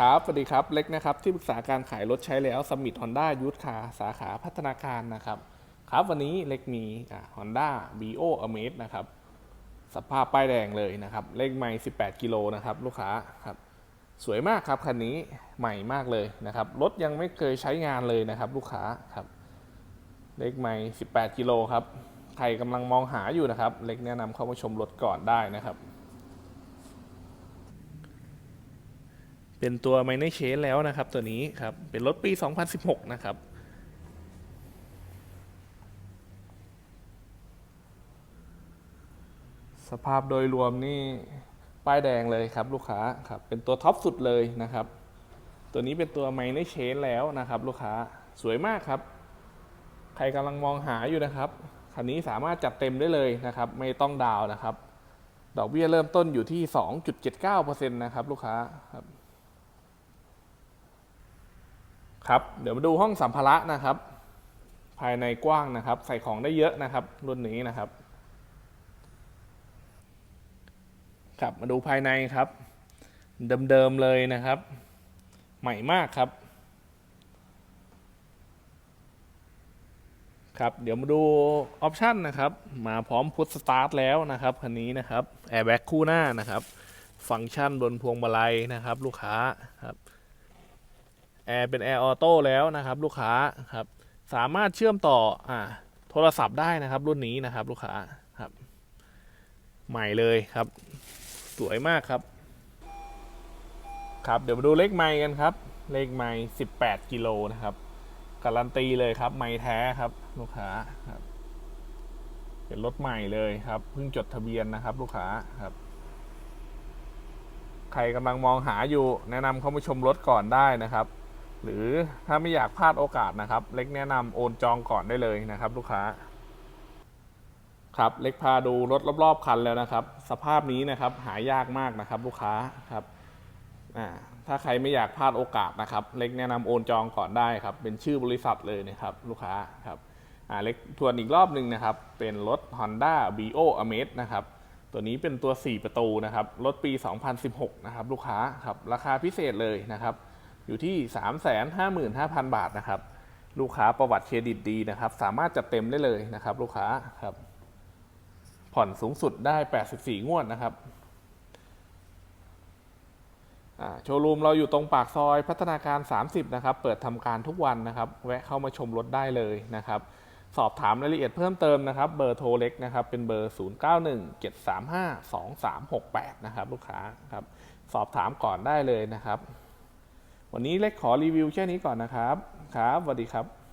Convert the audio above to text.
ครับ สวัสดีครับ เล็กนะครับ ที่ปรึกษาการขายรถใช้แล้วสมิ t ฮอนด้ายูทคาสาขาพัฒนาการนะครับ ครับวันนี้เล็กมีฮอนด้าบีโออเมนะครับ สภาพป้ายแดงเลยนะครับ เลขไม่ 18 กิโลนะครับลูกค้าครับ สวยมากครับคันนี้ใหม่มากเลยนะครับ รถยังไม่เคยใช้งานเลยนะครับ ลูกค้าครับ เลขไม่ 18 กิโลครับ ใครกำลังมองหาอยู่นะครับ เล็กแนะนำเข้ามาชมรถก่อนได้นะครับ เป็นตัวไมเน r เชนแล้วนะครับ ตัวนี้ครับ เป็นรถปี 2016 นะครับสภาพโดยรวมนี่ป้ายแดงเลยครับลูกค้าครับเป็นตัวท็อปสุดเลยนะครับ ตัวนี้เป็นตัวไมเน r เชนแล้วนะครับ ลูกค้าสวยมากครับ ใครกำลังมองหาอยู่นะครับคันนี้สามารถจัดเต็มได้เลยนะครับ ไม่ต้องดาวน์นะครับ ดอกเบี้ยเริ่มต้นอยู่ที่ 2.79%นะครับ ลูกค้าครับ ครับ เดี๋ยวมาดูห้องสัมภาระนะครับ ภายในกว้างนะครับ ใส่ของได้เยอะนะครับรุ่นนี้นะครับ ครับมาดูภายในครับ เดิมๆเลยนะครับ ใหม่มากครับ ครับ เดี๋ยวมาดูออปชันนะครับ มาพร้อมพุทสตาร์ทแล้วนะครับคันนี้นะครับแอร์แบ็กคู่หน้านะครับ ฟังก์ชันบนพวงมาลัยนะครับ ลูกค้าครับ แอร์เป็นแอร์ออโต้แล้วนะครับลูกค้าครับสามารถเชื่อมต่ออ่าโทรศัพท์ได้นะครับ รุ่นนี้นะครับลูกค้าครับ ใหม่เลยครับ สวยมากครับ ครับเดี๋ยวมาดูเลขไมค์กันครับ เลขไมค์18กิโลนะครับการันตีเลยครับ ไมค์แท้ครับ ลูกค้าครับเป็นรถใหม่เลยครับเพิ่งจดทะเบียนนะครับ ลูกค้าครับ ใครกำลังมองหาอยู่แนะนำเข้ามาชมรถก่อนได้นะครับ หรือถ้าไม่อยากพลาดโอกาสนะครับ เล็กแนะนำโอนจองก่อนได้เลยนะครับ ลูกค้า ครับเล็กพาดูรถรอบๆคันแล้วนะครับ สภาพนี้นะครับหายากมากนะครับ ลูกค้าครับถ้าใครไม่อยากพลาดโอกาสนะครับ เล็กแนะนำโอนจองก่อนได้ครับ เป็นชื่อบริษัทเลยนะครับ ลูกค้าครับเล็กทวนอีกรอบหนึ่งนะครับ เป็นรถ Honda b o a m a z นะครับตัวนี้เป็นตัว 4 ประตูนะครับ รถปี 2016 นะครับ ลูกค้าครับ ราคาพิเศษเลยนะครับ อยู่ที่ 355,000 บาทนะครับ ลูกค้าประวัติเครดิตดีนะครับ สามารถจัดเต็มได้เลยนะครับ ลูกค้าครับ ผ่อนสูงสุดได้ 84 งวดนะครับโชว์รูมเราอยู่ตรงปากซอยพัฒนาการ 30 นะครับ เปิดทำการทุกวันนะครับ แวะเข้ามาชมรถได้เลยนะครับ สอบถามรายละเอียดเพิ่มเติมนะครับ เบอร์โทรเล็กนะครับ เป็นเบอร์ 0917352368 นะครับ ลูกค้าครับ สอบถามก่อนได้เลยนะครับ วันนี้เล็กขอรีวิวแค่นี้ก่อนนะครับ ครับสวัสดีครับ